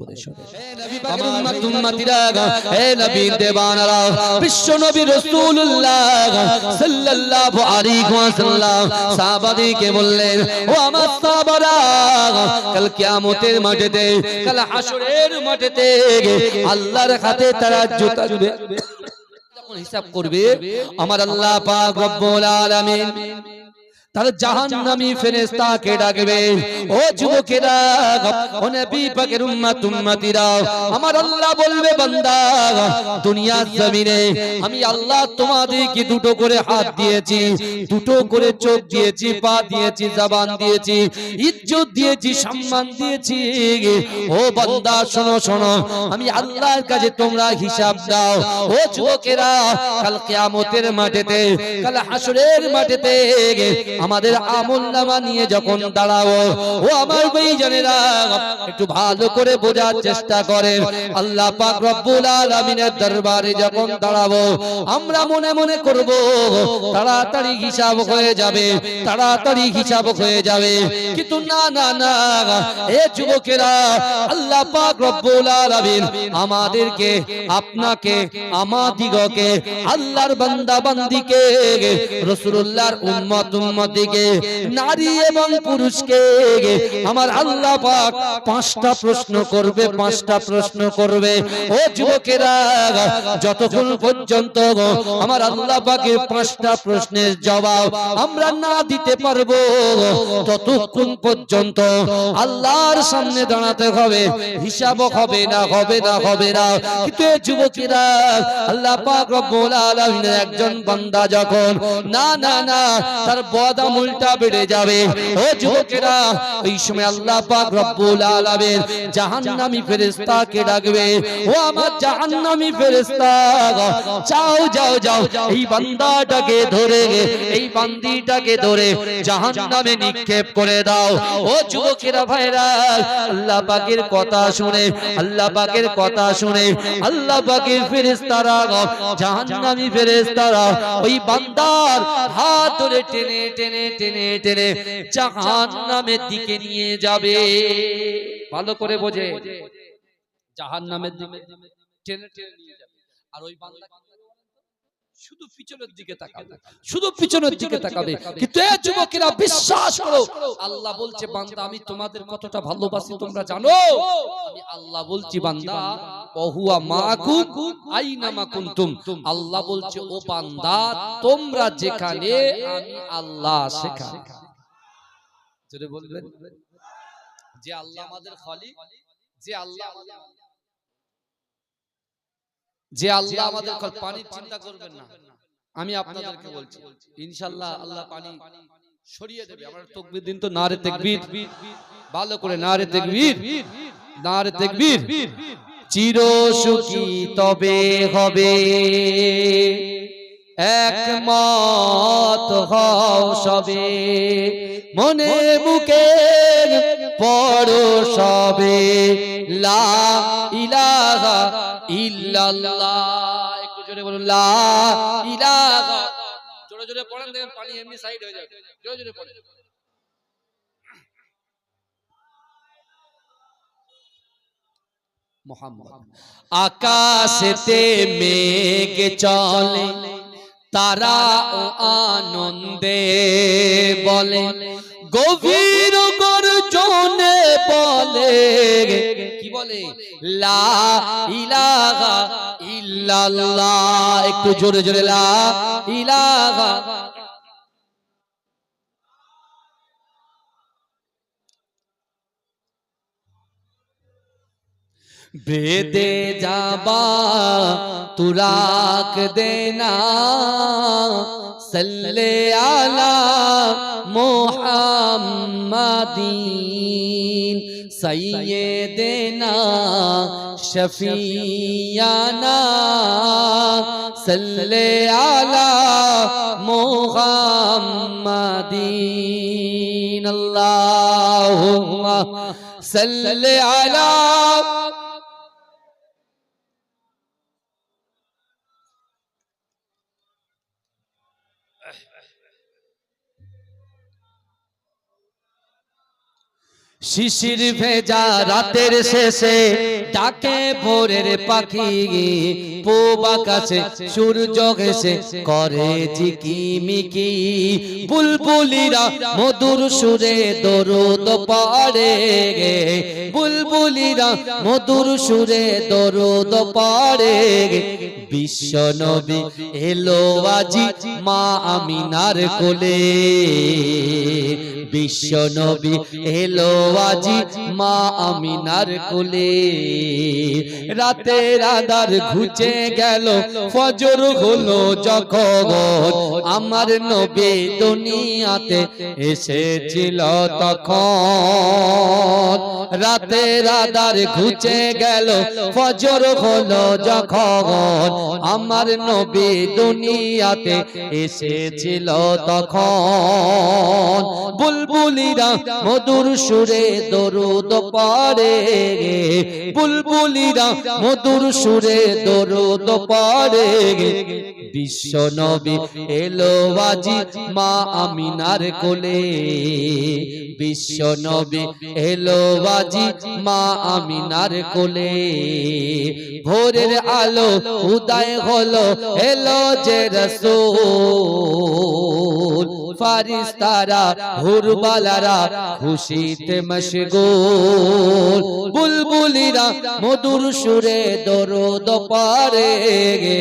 করে শোনো বিশ্ব নবী রাসূলুল্লাহ সাল্লাল্লাহু আলাইহি ওয়াসাল্লাম সাহাবাদেরকে বললেন ও আমার সাহাবারা কাল কিয়ামতের মাঠেতে কাল হাসরের মাঠেতে আল্লাহর হাতে তারা জুতা হিসাব করবে আমার আল্লাহ পাক রব্বুল আলামিন তাহলে জাহান্নামী ফেরেশতাকে ডাকবে? ও যুবকেরা, ও নবী পাকের উম্মত, উম্মতিরা, আমার আল্লাহ বলবে, বান্দা, দুনিয়ার জমিনে আমি আল্লাহ দুটো করে হাত দিয়েছি, দুটো করে চোখ দিয়েছি, পা দিয়েছি, জবান দিয়েছি, ইজ্জত দিয়েছি, সম্মান দিয়েছি। ও বান্দা, শোনো শোনো, আমি আল্লাহর কাছে তোমরা হিসাব দাও। ও যুবকেরা, কাল কিয়ামতের মাঠেতে, কাল হাসরের মাঠেতে আমাদের আমল নামা নিয়ে যখন দাঁড়াবো ও আমার ভাইজানেরা একটু ভালো করে বোঝার চেষ্টা করেন আল্লাহ পাক রব্বুল আলামিনের দরবারে যখন দাঁড়াবো আমরা মনে মনে করব তাড়াতাড়ি হিসাব হয়ে যাবে তাড়াতাড়ি হিসাব হয়ে যাবে। কিন্তু না না না এ যুবকেরা আল্লাহ পাক রব্বুল আলামিন আমাদেরকে আপনাকে আমাদিগকে আল্লাহর বান্দা বান্দিকে রাসূলুল্লাহর উম্মত উম্মত উম্মতিকে নারী এবং পুরুষকে আমার আল্লাহ পাক পাঁচটা প্রশ্ন করবে, পাঁচটা প্রশ্ন করবে। ও যুবকেরা, যতক্ষণ পর্যন্ত আমার আল্লাহ পাকের পাঁচটা প্রশ্নের জবাব আমরা না দিতে পারব, ততক্ষণ পর্যন্ত আল্লাহর সামনে দাঁড়াতে হবে, হিসাব হবে না হবে না হবে না। কিন্তু যুবকেরা, আল্লাহ পাক রব্বুল আলামিনের একজন বান্দা যখন, না না না, তার বদামুলটা বেড়ে যাবে। ও যুবকেরা, এই সময় আল্লাহ পাক রব্বুল আলামিন জাহান্নামী ফেরেশতাকে ডাকবে। ও আমার জাহান্নামী ফেরেশতা, যাও যাও যাও। এই বান্দাটাকে ধরে, এই বান্দিটাকে ধরে জাহান্নামে নিক্ষেপ করে দাও। ও যুবকেরা, ভাইরা, আল্লাহ পাকের কথা শুনে, আল্লাহ পাকের কথা শুনে, আল্লাহ পাকের ফেরেশতারা, জাহান্নামী ফেরেশতারা, ওই বান্দার হাত ধরে টেনে টেনে টেনে টেনে টেনে জাহান নামের দিকে নিয়ে যাবে ভালো করে বোঝে জাহান নামের দিকে টেনে টেনে নিয়ে যাবে আর ওই বান্দা? শুধু পিছনের দিকে তাকাবে। শুধু পিছনের দিকে তাকাবে। কিন্তু এ যুবকেরা বিশ্বাস করো আল্লাহ বলছে বান্দা আমি তোমাদের কতটা ভালোবাসি তোমরা জানো? আমি আল্লাহ বলছি বান্দা ওহুয়া মাকুম আইনা মা কুনতুম। আল্লাহ বলছে ও বান্দা তোমরা যেখানে আমি আল্লাহ সেখানে জোরে বলবেন? যে আল্লাহ আমাদের খালিক যে আল্লাহ আমাদের যে আল্লাহ আমাদের পানির চিন্তা করবেন না। আমি আপনাদেরকে বলছি ইনশাল্লাহ আল্লাহ পানি সরিয়ে দেবে। আমার তকবির দিন তো না রে তেকবির। ভালো করে না নারে তেকবির। নারে রে চির সুখী তবে হবে। একমত হও সবে। মনে বুকে পড়ো সবে। লা ইলাহা ইল্লাল্লাহ। একটু জোরে বলুন লা ইলাহা। জোরে জোরে পড়েন দেখেন পানি এমনি সাইড হয়ে যাবে। জোরে জোরে পড়েন। মোহাম্মদ। আকাশেতে মেঘ চলে। তারা ও আনন্দে বলে, গভীর গর্জনে বলে কি বলে? লা ইলাহা ইল্লাল্লাহ। একটু জোরে জোরে, লা ইলাহা বেদে যাবা, তুরাক দেনা, সল্লে আলা মোহাম্মদিন সৈয়দেনা শফিয়ানা, সল্লে আলা মোহাম্মদিন, আল্লাহুম্মা সাল্লি আলা শিশির ভেজা রাতের শেষে ডাকে ভোরের পাখি, পূব আকাশে সূর্য ঘেসে করে ঝিকিমিকি বুলবুলিরা মধুর সুরে দরুদ পড়ে গে। বুলবুলিরা মধুর সুরে দরুদ পড়ে গে। বিশ্ব নবী এলো আজি মা আমিনার কোলে। বিশ্ব নবী এলো আজি মা আমিনার কোলে। রাতের আধার ঘুচে গেল। ফজর হলো যখন আমার নবী দুনিয়াতে এসেছিল তখন। রাতের আধার ঘুচে গেল। ফজর হলো যখন আমার নবী দুনিয়াতে এসেছিল তখন। বুলবুলিরা মধুর সুরে দরুদ পড়ে বুলবুলিরা মধুর সুরে দরুদ পড়ে বিশ্ব নবী এলো আজি মা আমিনার কোলে। বিশ্ব নবী এলো আজি মা আমিনার কোলে। ভোরের আলো উদয় হলো, এলো যে রসূল। ফারিস্তারা হুরবালারা খুশিতে মশগুল। বুলবুলিরা মধুর সুরে দরদ পারে গে।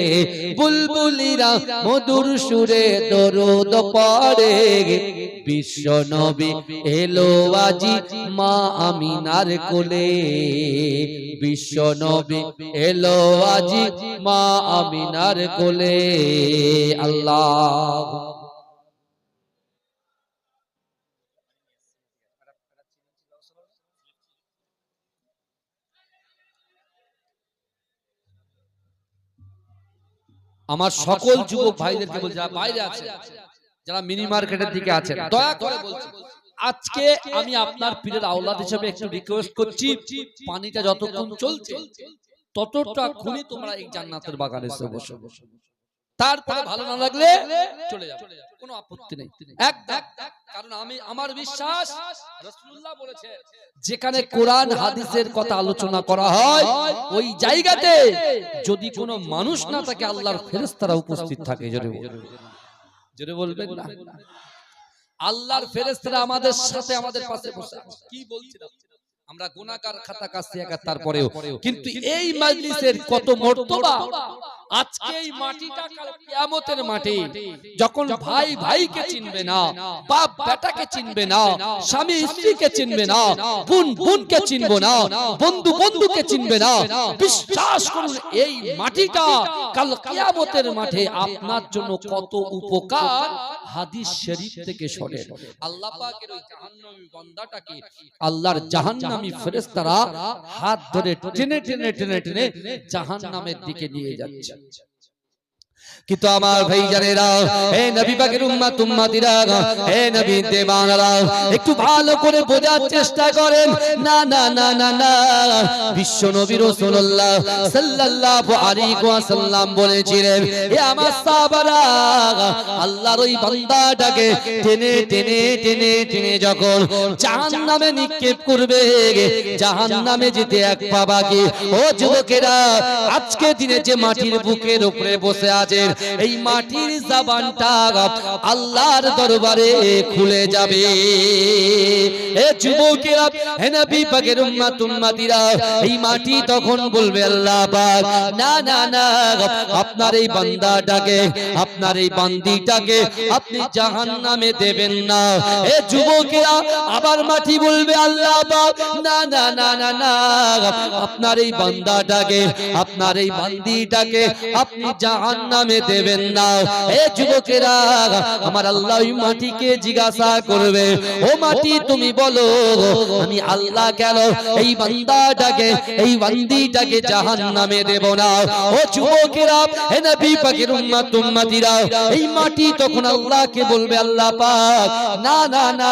বুলবুলিরা মধুর সুরে দরদ পারে গে। বিশ্ব নবী এলো আজি মা আমিনার কোলে। বিশ্ব নবী এলো আজি মা আমিনার কোলে। আল্লাহ। আমার সকল যুবক ভাইদেরকে বলছি যারা বাইরে আছে যারা মিনি মার্কেটের দিকে আছে দয়া করে বলছি আজকে আমি আপনার পীরের আওলাদ হিসেবে একটু রিকোয়েস্ট করছি পানিটা যতক্ষণ চলছে ততটা খুনি তোমরা এই জান্নাতের বাগানে এসে বসে। তারপরে ভালো না লাগলে চলে যাবে। কোনো আপত্তি নেই। একদম কারণ আমি আমার বিশ্বাস রাসূলুল্লাহ বলেছে যেখানে কোরআন হাদিসের কথা আলোচনা করা হয় ওই জায়গাতে যদি কোনো মানুষ না থাকে আল্লাহর ফেরেশতারা উপস্থিত থাকে জোরে। জোরে বলবেন না? আল্লাহর ফেরেশতারা আমাদের সাথে আমাদের পাশে বসে আছে। কি বলছিলাম আমরা গুনাহগার খাতা কাছে একা তারপরেও। কিন্তু এই মাজলিসের কত মর্তবা? আজকে এই মাটিটা কাল কিয়ামতের মাটি যখন ভাই ভাইকে চিনবে না বাপ বেটাকে চিনবে না স্বামী স্ত্রীকে চিনবে না বোন বোনকে চিনবে না বন্ধু বন্ধুকে চিনবে না বিশ্বাস করুন এই মাটিটা কাল কিয়ামতের মাঠে আপনার জন্য কত উপকার? হাদিস শরীফ থেকে শোনেন আল্লাহ পাকের ওই জাহান্নামী বান্দাটাকে আল্লাহর জাহান্নামী ফেরেশতারা হাত ধরে টেনে টেনে টেনে টেনে জাহান্নামের দিকে নিয়ে যাচ্ছে। কিন্তু আমার ভাই জানেরা হে নবী পাকের উম্মত, উম্মতিরা, হে নবী দেবানরা একটু ভালো করে বোঝার চেষ্টা করেন। না না না না না। বিশ্ব নবী রাসূলুল্লাহ সাল্লাল্লাহু আলাইহি ওয়াসাল্লাম বলেছিলেন হে আমার সাহাবারা, আল্লাহর ওই বান্দাটাকে টেনে টেনে টেনে টেনে যখন জাহান্নামে নিক্ষেপ করবে, জাহান্নামে যেতে এক পা বাকি। ও যুবকেরা আজকে দিনে যে মাটির বুকের উপরে বসে আছেন এই মাটির জাবানটা আল্লাহর দরবারে খুলে যাবে। এ যুবকেরা হে নবী পাকের উম্মত উম্মতিরা এই মাটি তখন বলবে আল্লাহ পাক না না না আপনার এই বান্দাটাকে আপনার এই বান্দিটাকে আপনি জাহান্নামে দেবেন না। এ যুবকেরা আবার মাটি বলবে আল্লাহ পাক না না না না না আপনার এই বান্দাটাকে আপনার এই বান্দিটাকে আপনি জাহান্নামে দেবেন না এ যুবকেরা, আমার আল্লাহ ওই মাটিকে জিজ্ঞাসা করবে। ও মাটি, তুমি বলো, আমি আল্লাহ কেন এই বান্দাটাকে, এই বান্দিটাকে জাহান্নামে দেব না? ও যুবকেরা, হে নবী পাকের এই মাটি তখন আল্লাহকে বলবে, আল্লাহ পাক। না না না,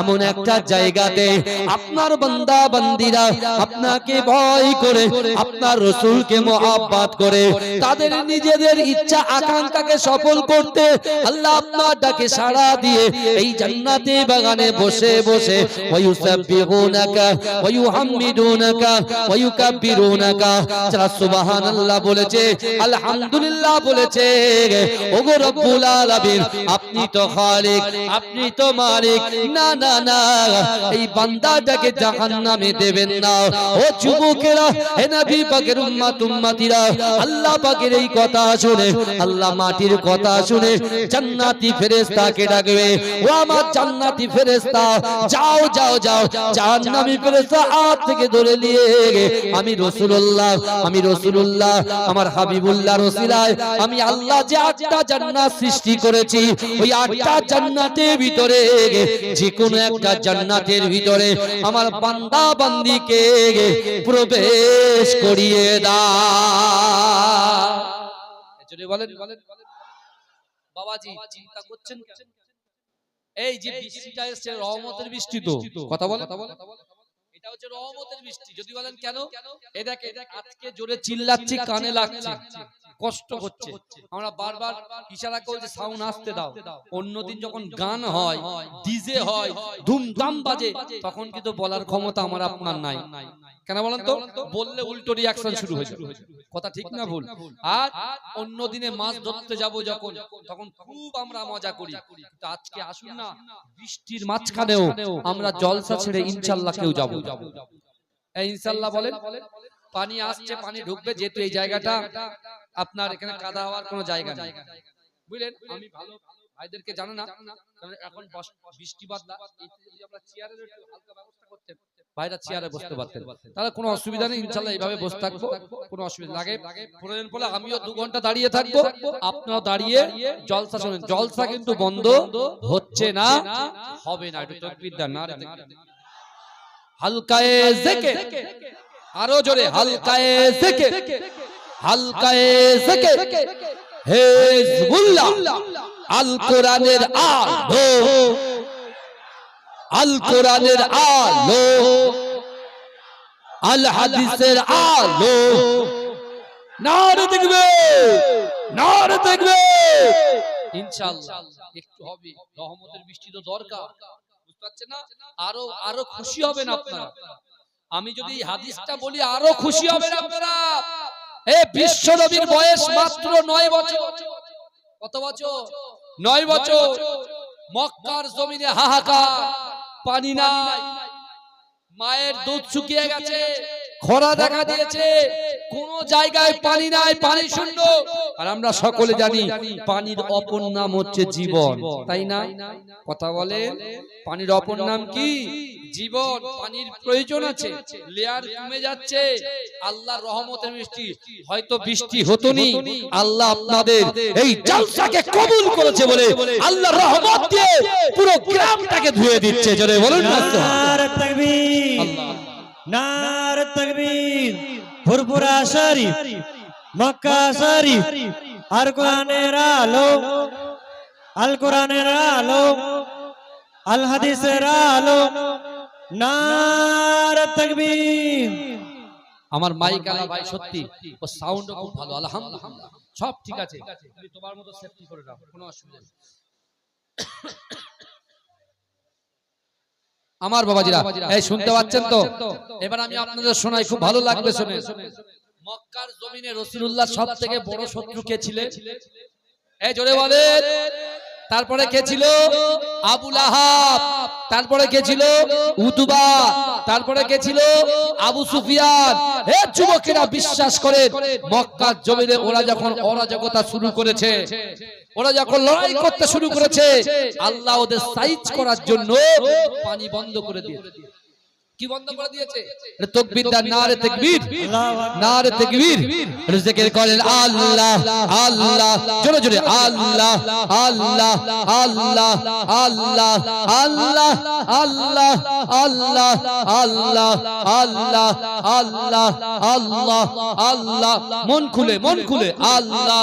এমন একটা জায়গাতে আপনার বান্দা, বান্দিরা আপনাকে ভয় করে, আপনার রসুলকে মহাব্বাত করে, তাদের নিজেদের ইচ্ছা আকাঙ্ক্ষাকে সফল করতে আল্লাহ আপনার ডাকে সাড়া দিয়ে এই জান্নাতে বাগানে বসে বসে ওয়ুসাব্বিহুনাকা ওয়ুহাম্মিদুনাকা ওয়ুকাব্বিরুনাকা যারা সুবহানাল্লাহ বলেছে আলহামদুলিল্লাহ বলেছে ওগো রব্বুল আলামিন আপনি তো খালিক আপনি তো মালিক না না না এই বান্দাটাকে জাহান্নামে দেবেন না। ও যুবকেরা হে নবী পাকের উম্মত উম্মতিরা আল্লাহ পাকের এই কথা শুনে আল্লাহ মাটির কথা শুনে জান্নাতি ফেরেশতাকে ডাকবে, ও আমার জান্নাতি ফেরেশতা, যাও যাও যাও, জাহান্নামী ফেরেশতা হাত থেকে ধরে নিয়ে আমি রাসূলুল্লাহ আমি রাসূলুল্লাহ, আমার হাবিবুল্লাহ রসিলায়, আমি আল্লাহ যে আটটা জান্নাত সৃষ্টি করেছি, ওই আটটা জান্নাতের ভিতরে যে কোনো একটা জান্নাতের ভিতরে আমার বান্দা বান্দিকে প্রবেশ করিয়ে দা জোরে বলেন। বাবাজি, চিন্তা করছেন এই যে বৃষ্টিটা এসছে, রহমতের বৃষ্টি তো। কথা বলে এটা হচ্ছে রহমতের বৃষ্টি। যদি বলেন কেন? আজকে জোরে চিল্লাচ্ছি, কানে লাগছে। কষ্ট হচ্ছে। আমরা বারবার ইশারা করছি সাউন্ড আসতে দাও। অন্যদিন যখন গান হয়, ডিজে হয়, ধুমধাম বাজে, তখন কিন্তু বলার ক্ষমতা আমার আপনার নাই। কেন বলেন তো? বললে উল্টো রিয়াকশন শুরু হয়ে যাবে। কথা ঠিক না ভুল? আর অন্য দিনে মাছ ধরতে যাব যখন তখন খুব আমরা মজা করি। কিন্তু আজকে আসুন না বৃষ্টির মাঝখানেও আমরা জলসা ছেড়ে ইনশাল্লাহ কেউ যাব। এই ইনশাল্লাহ বলেন পানি আসছে পানি ঢুকবে যেহেতু এই জায়গাটা আপনার এখানে কাদা হওয়ার কোনো জায়গা নেই। বুঝলেন? আমি ভালো ভাইদেরকে জানো না? কারণ এখন না, এইতে যদি আমরা চেয়ারের একটু হালকা ব্যবস্থা করতেন ভাইরা চেয়ারে বসতে পারতেন। তাহলে কোনো অসুবিধা নেই ইনশাল্লাহ এইভাবে বসে থাকব কোনো অসুবিধা লাগে প্রয়োজন পড়লে আমিও দু ঘণ্টা দাঁড়িয়ে থাকব আপনারাও দাঁড়িয়ে জলসা শোনেন। জলসা কিন্তু বন্ধ হচ্ছে না হবে না। একটু তকবির দেন না হালকায়ে জেকে আরও জোরে হালকায়ে জেকে হালকায়ে জেকে হেজবুল্লাহ। আল কোরআনের আলো। আল কোরআনের আলো। আল হাদিসের আলো। নারে দেখবে নারে দেখবে। ইনশাআল্লাহ, একটু হবে। রহমতের বৃষ্টি তো দরকার। বুঝতে না? আরও আরও খুশি হবেন আপনারা। আমি যদি হাদিসটা বলি, আরও খুশি হবেন আপনারা। এ বিশ্ব নবীর বয়স মাত্র নয় বছর। কত বছর? নয় বছর মক্কার জমিনে হাহাকার পানি নাই। মায়ের দুধ শুকিয়ে গেছে খরা দেখা দিয়েছে কোন জায়গায় পানি নাই পানি শূন্য। আর আমরা সকলে জানি পানির অপর নাম হচ্ছে জীবন। তাই না? কথা বলে পানির অপর নাম কি? জীবন পানির প্রয়োজন আছে। লেয়ার কমে যাচ্ছে। আল্লাহ রহমতের বৃষ্টি হয়তো বৃষ্টি হতো নি আল্লাহ আপনাদের এই জলসাকে কবুল করেছে বলে আল্লাহ রহমত দিয়ে পুরো গ্রামটাকে ধুয়ে দিচ্ছে। জোরে বলুন না। নার তকবীর। আল্লাহ। নার তকবীর। ফুরফুরা শরীফ মক্কা শরীফ আর কোরআনের আলো আল কোরআনের আলো আল হাদিসের আলো আমার মাইক আলা ভাই সত্যি। ও সাউন্ড খুব ভালো আলহামদুলিল্লাহ। সব ঠিক আছে। তুমি তোমার মতো সেফটি করে নাও কোনো অসুবিধা নেই। আমার বাবাজিরা এই শুনতে পাচ্ছেন তো? এবার আমি আপনাদের শোনাই খুব ভালো লাগবে শুনে। মক্কার জমিনে রসুলুল্লাহ সব থেকে বড় শত্রু কে ছিলেন? এই জোরে বলেন তারপরে কে ছিল? আবুল আহাব। তারপরে কে ছিল? উতুবা। তারপরে কে ছিল? আবু সুফিয়ান। হে যুবকেরা বিশ্বাস করে মক্কার জমিনে ওরা যখন অরাজকতা শুরু করেছে ওরা যখন লড়াই করতে শুরু করেছে আল্লাহ ওদের সাইজ করার জন্য পানি বন্ধ করে দিয়েছে। কি বন্ধ করে দিয়েছে এটা তাকবীর দান নারে তাকবীর নারে তাকবীর এটা জিকির করেন আল্লাহ আল্লাহ জোরে জোরে আল্লাহ আল্লাহ আল্লাহ আল্লাহ আল্লাহ আল্লাহ আল্লাহ আল্লাহ আল্লাহ আল্লাহ আল্লাহ আল্লাহ মন খুলে মন খুলে আল্লাহ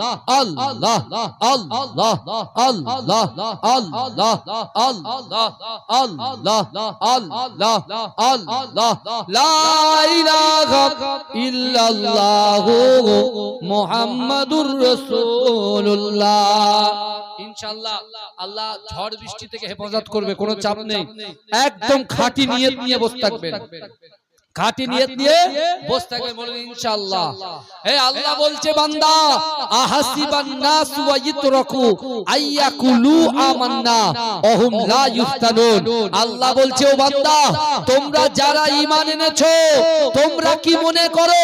আল্লাহ মুহাম্মাদুর আল্লাহ ঝড় বৃষ্টি থেকে হেফাজত করবে, কোনো চাপ নেই। একদম খাঁটি নিয়ে বসে থাকবেন। খাঁটি নিয়ত নিয়ে বসে থাকবেন বলুন ইনশাআল্লাহ। হে আল্লাহ বলছে বান্দা আহাসিবান নাস ওয়া ইতরাকু আইয়াকুলু আমান্না অহুম লা ইফতানুন আল্লাহ বলছে ও বান্দা তোমরা যারা ঈমান এনেছো তোমরা কি মনে করো?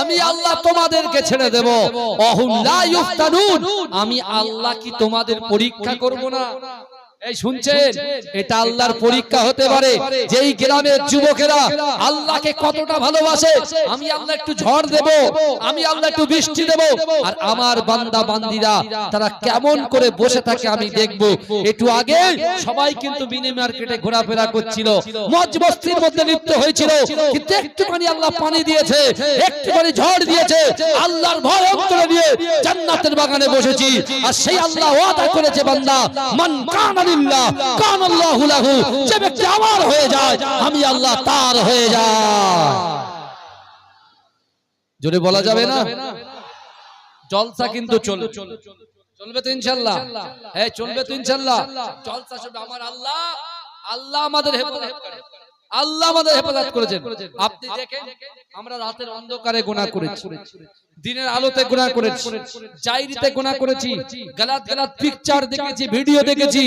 আমি আল্লাহ তোমাদেরকে ছেড়ে দেব। অহুম লা ইফতানুন আমি আল্লাহ কি তোমাদের পরীক্ষা করব না? এই শুনছেন? এটা আল্লাহর পরীক্ষা হতে পারে। যেই গ্রামের যুবকেরা আল্লাহকে কতটা ভালোবাসে আমি আল্লাহ একটু ঝড় দেব আমি আল্লাহ একটু বৃষ্টি দেব। আর আমার বান্দা বান্দিরা তারা কেমন করে বসে থাকে আমি দেখব। একটু আগে সবাই কিন্তু মিনি মার্কেটে ঘোরাফেরা করছিল। মজ বস্তির মধ্যে লিপ্ত হয়েছিল। কিন্তু একটুখানি আল্লাহ পানি দিয়েছে। একটুখানি ঝড় দিয়েছে। আল্লাহর ভয় অন্তরে নিয়ে জান্নাতের বাগানে বসেছি। আর সেই আল্লাহ ওয়াদা করেছে বান্দা মান কানা কান আল্লাহু লাহু। যে ব্যক্তি আমার হয়ে যায় আমি আল্লাহ তার হয়ে যায় জোরে বলা যাবে না? জলসা কিন্তু চলবে। চলবে তো ইনশাল্লাহ হ্যাঁ চলবে তো ইনশাল্লাহ জলসা চলবে আমার আল্লাহ আল্লাহ আমাদের হেফাজত করে। আল্লাহ আমাদের হেফাজত করেছেন। আপনি দেখেন আমরা রাতের অন্ধকারে গোনা করেছি। দিনের আলোতে গোনা করেছি। জাইরিতে গোনা করেছি। গালাত গালাত পিকচার দেখেছি ভিডিও দেখেছি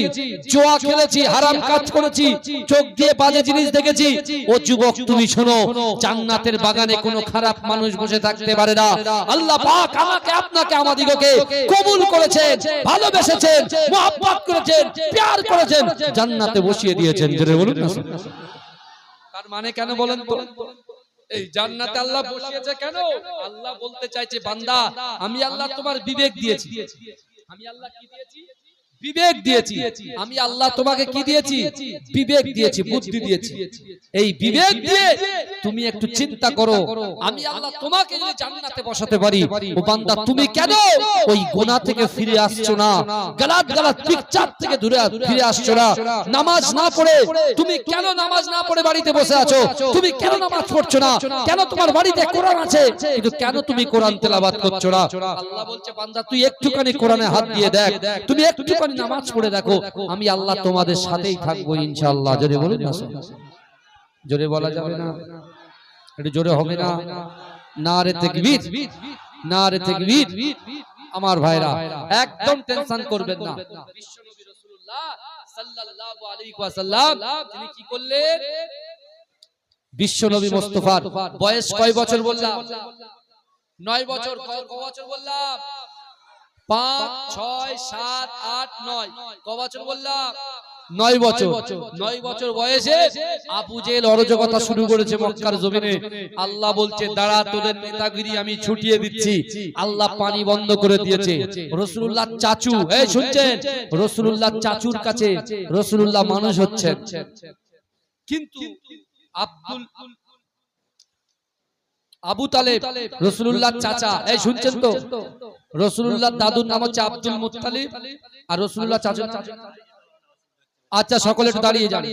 জোয়া খেলেছি হারাম কাজ করেছি চোখ দিয়ে বাজে জিনিস দেখেছি। ও যুবক তুমি শোনো জান্নাতের বাগানে কোনো খারাপ মানুষ বসে থাকতে পারে না। আল্লাহ পাক আমাকে আপনাকে আমাদিগকে কবুল করেছেন ভালোবেসেছেন মোহাব্বত করেছেন প্যার করেছেন জান্নাতে বসিয়ে দিয়েছেন। জোরে বলুন না তার মানে কেন বলেন তো? এই জান্নাতে আল্লাহ বসিয়েছে কেন? আল্লাহ বলতে চাইছে, বান্দা, আমি আল্লাহ তোমার বিবেক দিয়েছি। আমি আল্লাহ কি দিয়েছি? বিবেক দিয়েছি। আমি আল্লাহ তোমাকে কি দিয়েছি? বিবেক দিয়েছি, বুদ্ধি দিয়েছি। এই বিবেক দিয়ে তুমি একটু চিন্তা করো। আমি আল্লাহ তোমাকে যদি জান্নাতে বসাতে পারি, ও বান্দা, তুমি কেন ওই গোনা থেকে ফিরে আসছো না? গালাত গালাত, পিকচার থেকে দূরে ফিরে আসছো না? নামাজ না পড়ে তুমি কেন নামাজ না পড়ে বাড়িতে বসে আছো? তুমি কেন নামাজ পড়ছো না? কেন তোমার বাড়িতে কোরআন আছে? কিন্তু কেন তুমি কোরআন তেলাওয়াত করছ না? আল্লাহ বলছে, বান্দা, তুই একটুখানি কোরআনে হাত দিয়ে দেখ। তুমি একটুখানি নামাজ পড়ে দেখো আমি আল্লাহ তোমাদের সাথেই থাকব ইনশাআল্লাহ। জোরে বলুন না। জোরে বলা যাবে না। একটু জোরে হবে না। না। রে তাকবীর। না রে তাকবীর। আমার ভাইরা একদম টেনশন করবেন না। বিশ্বনবী রাসূলুল্লাহ সাল্লাল্লাহু আলাইহি ওয়াসাল্লাম তিনি কি করলেন? বিশ্বনবী মুস্তাফার। বয়স কয় বছর বললাম? নয় বছর ক- ক বছর বললাম? পাঁচ ছয় সাত আট নয়। ক বছর বললাম? নয় বছর। নয় বছর বয়সে আবু জেল অরাজকতা শুরু করেছে মক্কার জমিনে আল্লাহ বলছে দাঁড়া তোদের নেতাগিরি আমি ছুটিয়ে দিচ্ছি। আল্লাহ পানি বন্ধ করে দিয়েছে। রসুল্লাহ চাচু এই শুনছেন? রসুল্লাহ চাচুর কাছে রসুল্লাহ মানুষ হচ্ছেন। কিন্তু আব্দুল আবু তালেব রসুল্লাহ চাচা। এই, শুনছেন তো? রসুল্লাহ দাদুর নাম হচ্ছে আব্দুল মুতালিব আর রসুল্লাহ চাচা আচ্ছা সকলে দাঁড়িয়ে যান।